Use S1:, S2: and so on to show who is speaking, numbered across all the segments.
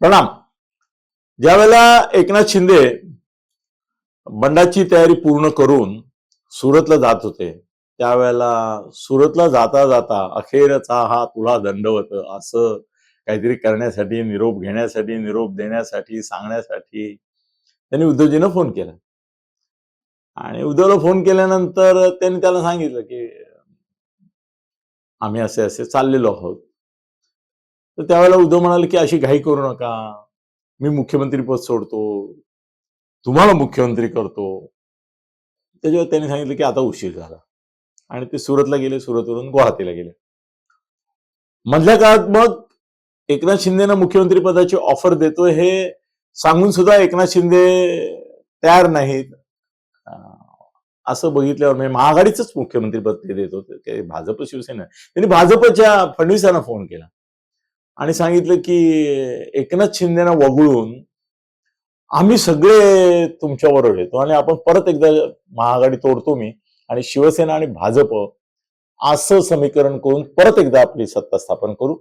S1: प्रणाम. ज्यावेळेला एकनाथ शिंदे बंडाची तयारी पूर्ण करून सुरतला जात होते त्यावेळेला सुरतला जाता जाता अखेरचा हा तुला दंडवत असं काहीतरी करण्यासाठी निरोप घेण्यासाठी निरोप देण्यासाठी सांगण्यासाठी त्यांनी उद्धवजीनं फोन केला. आणि उद्धवला फोन केल्यानंतर त्यांनी त्याला सांगितलं की आम्ही असे असे चाललेलो आहोत. तर त्यावेळेला उद्धव म्हणाले की अशी घाई करू नका. मी मुख्यमंत्रीपद सोडतो. तुम्हाला मुख्यमंत्री करतो. त्याच्यावर त्यांनी सांगितलं की आता उशीर झाला. आणि ते सुरतला गेले सुरतवरून गुवाहाटीला गेले. मधल्या काळात मग एकनाथ शिंदेना मुख्यमंत्री पदाची ऑफर देतोय हे सांगून सुद्धा एकनाथ शिंदे तयार नाहीत. असं बघितल्यावर म्हणजे महाआघाडीच मुख्यमंत्रीपद ते देत होते. भाजप शिवसेना. त्यांनी भाजपच्या फडणवीसांना फोन केला. आणि सांगितलं की एकनाथ शिंदेना वगळून आम्ही सगळे तुमच्याबरोबर येतो आणि आपण परत एकदा महाआघाडी तोडतो मी आणि शिवसेना आणि भाजप असं समीकरण करून परत एकदा आपली सत्ता स्थापन करू.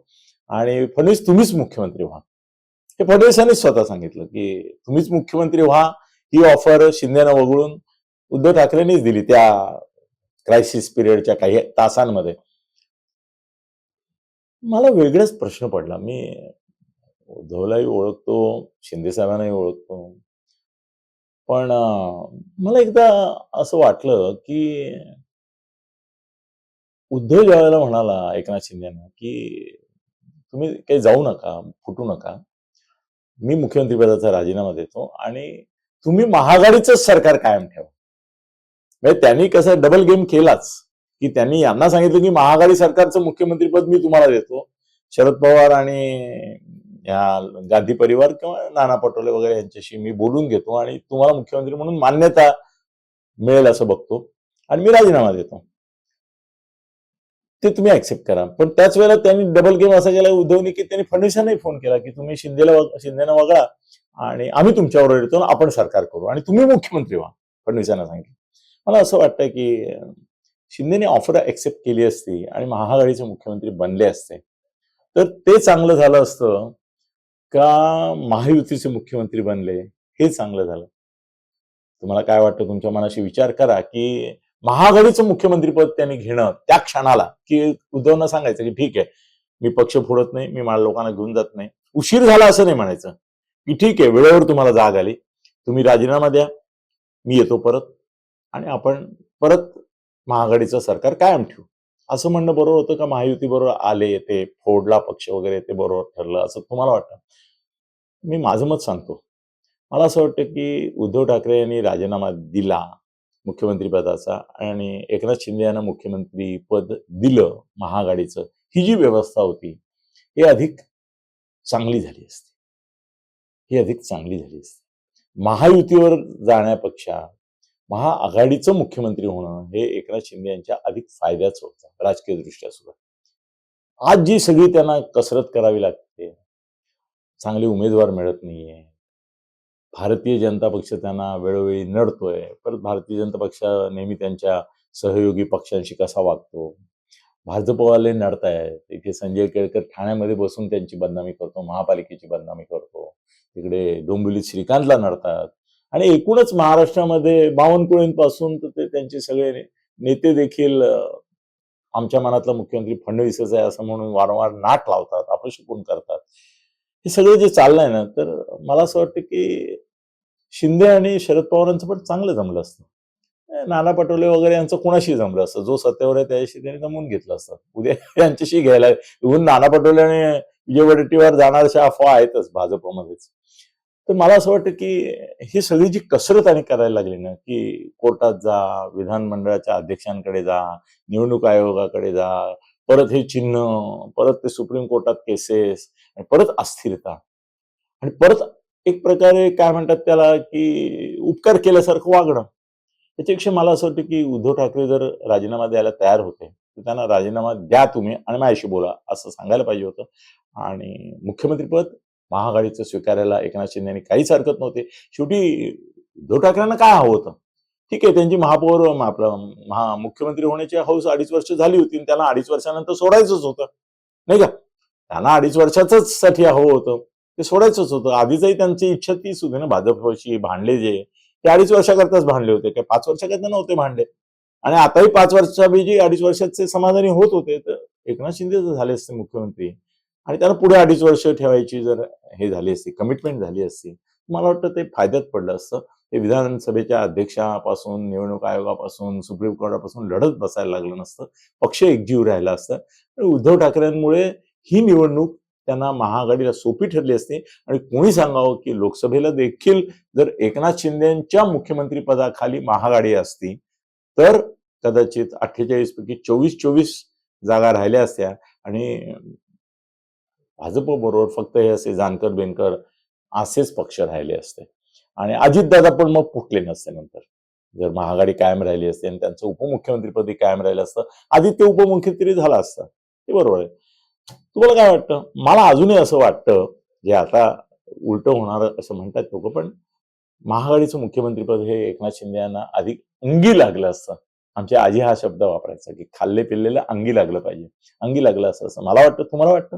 S1: आणि फडणवीस तुम्हीच मुख्यमंत्री व्हा. हे फडणवीसांनीच स्वतः सांगितलं की तुम्हीच मुख्यमंत्री व्हा ही ऑफर शिंदेना वगळून उद्धव ठाकरेंनीच दिली त्या क्रायसिस पिरियडच्या काही तासांमध्ये. मला वेगळाच प्रश्न पडला. मी उद्धवलाही ओळखतो शिंदेसाहेबांनाही ओळखतो. पण मला एकदा असं वाटलं की उद्धव ज्या वेळेला म्हणाला एकनाथ शिंदेना की तुम्ही काही जाऊ नका फुटू नका. मी मुख्यमंत्री पदाचा राजीनामा देतो आणि तुम्ही महाआघाडीचंच सरकार कायम ठेवा. म्हणजे त्यांनी कसं डबल गेम केलाच. की त्यांनी यांना सांगितलं की महाआघाडी सरकारचं मुख्यमंत्रीपद मी तुम्हाला देतो. शरद पवार आणि या गांधी परिवार किंवा नाना पटोले वगैरे यांच्याशी मी बोलून घेतो आणि तुम्हाला मुख्यमंत्री म्हणून मान्यता मिळेल असं बघतो आणि मी राजीनामा देतो. ते तुम्ही ऍक्सेप्ट करा. पण त्याच वेळेला त्यांनी डबल गेम असा केला उद्धवनी की त्यांनी फडणवीसांनाही फोन केला की तुम्ही शिंदेला शिंदेना वगळा आणि आम्ही तुमच्यावर येतो आणि आपण सरकार करू आणि तुम्ही मुख्यमंत्री व्हा फडणवीसांना सांगितलं. मला असं वाटतं की शिंदेने ऑफर ऍक्सेप्ट केली असती आणि महाआघाडीचे मुख्यमंत्री बनले असते. तर ते चांगलं झालं असतं का महायुतीचे मुख्यमंत्री बनले? हे चांगलं झालं. तुम्हाला काय वाटतं? तुमच्या मनाशी विचार करा की महाआघाडीचं मुख्यमंत्रीपद त्यांनी घेणं त्या क्षणाला की उद्धवना सांगायचं की ठीक आहे मी पक्ष फोडत नाही मी माझ्या लोकांना घेऊन जात नाही. उशीर झाला असं नाही म्हणायचं. की ठीक आहे वेळेवर तुम्हाला जाग आली. तुम्ही राजीनामा द्या. मी येतो परत. आणि आपण परत महाआघाडीचं सरकार कायम ठेवू. असं म्हणणं बरोबर होतं का? महायुती बरोबर आले ते फोडला पक्ष वगैरे ते बरोबर ठरलं असं तुम्हाला वाटतं? मी माझं मत सांगतो. मला असं वाटतं की उद्धव ठाकरे यांनी राजीनामा दिला मुख्यमंत्री पदाचा आणि एकनाथ शिंदे यांना मुख्यमंत्री पद दिलं महाआघाडीचं ही जी व्यवस्था होती ही अधिक चांगली झाली असती. ही अधिक चांगली झाली असती. महायुतीवर जाण्यापेक्षा महाआघाडीचं मुख्यमंत्री होणं हे एकनाथ शिंदे यांच्या अधिक फायद्याचं होतं राजकीय दृष्ट्या सुद्धा. आज जी सगळी त्यांना कसरत करावी लागते चांगले उमेदवार मिळत नाहीये भारतीय जनता पक्ष त्यांना वेळोवेळी नडतोय परत भारतीय जनता पक्ष नेहमी त्यांच्या सहयोगी पक्षांशी कसा वागतो? भाजपवाले नडतायत इथे संजय केळकर ठाण्यामध्ये बसून त्यांची बदनामी करतो महापालिकेची बदनामी करतो तिकडे डोंबिवलीत श्रीकांतला नडतात आणि एकूणच महाराष्ट्रामध्ये बावनकुळेंपासून तर ते त्यांचे सगळे नेते देखील आमच्या मनातला मुख्यमंत्री फडणवीसच आहे असं म्हणून वारंवार नाट लावतात अपशकून करतात. हे सगळं जे चाललंय ना तर मला असं वाटतं की शिंदे आणि शरद पवारांचं पण चांगलं जमलं असतं. नाना पटोले वगैरे यांचं कोणाशी जमलं असतं? जो सत्तेवर आहे त्याच्याशी त्यांनी जमून घेतलं असतं. उद्या यांच्याशी घ्यायला इव्हन नाना पटोले आणि विजय वडेट्टीवार जाणारशा अफवा आहेतच भाजपमध्येच. तर मला असं वाटतं की ही सगळी जी कसरत आणि करायला लागली ना की कोर्टात जा विधानमंडळाच्या अध्यक्षांकडे जा निवडणूक आयोगाकडे जा परत हे चिन्ह परत ते सुप्रीम कोर्टात केसेस आणि परत अस्थिरता. आणि परत एक प्रकारे काय म्हणतात त्याला की उपकार केल्यासारखं वागणं. त्याच्यापेक्षा मला असं वाटतं की उद्धव ठाकरे जर राजीनामा द्यायला तयार होते तर त्यांना राजीनामा द्या तुम्ही आणि माझ्याशी बोला असं सांगायला पाहिजे होतं. आणि मुख्यमंत्रीपद महाआघाडीचं स्वीकारायला एकनाथ शिंदेने काहीच हरकत नव्हते. शेवटी उद्धव ठाकरेंना काय हवं होतं? ठीक आहे त्यांची महापौर आपलं महा मुख्यमंत्री होण्याची हौस अडीच वर्ष झाली होती आणि त्यांना अडीच वर्षानंतर सोडायचंच होतं. नाही का? त्यांना अडीच वर्षाच साठी हवं होतं. ते सोडायचंच होतं. आधीचही त्यांची इच्छा तीच होती ना भाजपशी भांडले जे ते अडीच वर्षाकरताच भांडले होते. ते पाच वर्षाकरता नव्हते भांडले. आणि आताही पाच वर्षापैकी अडीच वर्षाचे समाधानी होत होते. तर एकनाथ शिंदे जर झाले असते मुख्यमंत्री. आणि त्यांना पुढे अडीच वर्ष ठेवायची जर हे झाली असती कमिटमेंट झाली असती मला वाटतं ते फायद्यात पडलं असतं. ते विधानसभेच्या अध्यक्षापासून निवडणूक आयोगापासून सुप्रीम कोर्टापासून लढत बसायला लागलं नसतं. पक्ष एकजीव राहिला असतं. आणि उद्धव ठाकरेंमुळे ही निवडणूक त्यांना महाआघाडीला सोपी ठरली असते. आणि कोणी सांगावं की लोकसभेला देखील जर एकनाथ शिंदेच्या मुख्यमंत्रीपदाखाली महाआघाडी असती तर कदाचित अठ्ठेचाळीस पैकी चोवीस चोवीस जागा राहिल्या असत्या. आणि भाजप बरोबर फक्त हे असे जानकर बेनकर असेच पक्ष राहिले असते. आणि अजितदादा पण मग फुटले नसते नंतर. जर महाआघाडी कायम राहिली असते आणि त्यांचं उपमुख्यमंत्रीपदी कायम राहिलं असतं आदित्य उपमुख्यमंत्री झाला असतं. ते बरोबर आहे. तुम्हाला काय वाटतं? मला अजूनही असं वाटतं जे आता उलट होणार असं म्हणतात लोक पण महाआघाडीचं मुख्यमंत्रीपद हे एकनाथ शिंदे यांना अधिक अंगी लागलं असतं. आमच्या आजी हा शब्द वापरायचा की खाल्ले पिल्लेलं अंगी लागलं पाहिजे. अंगी लागलं असं असं मला वाटतं. तुम्हाला वाटतं?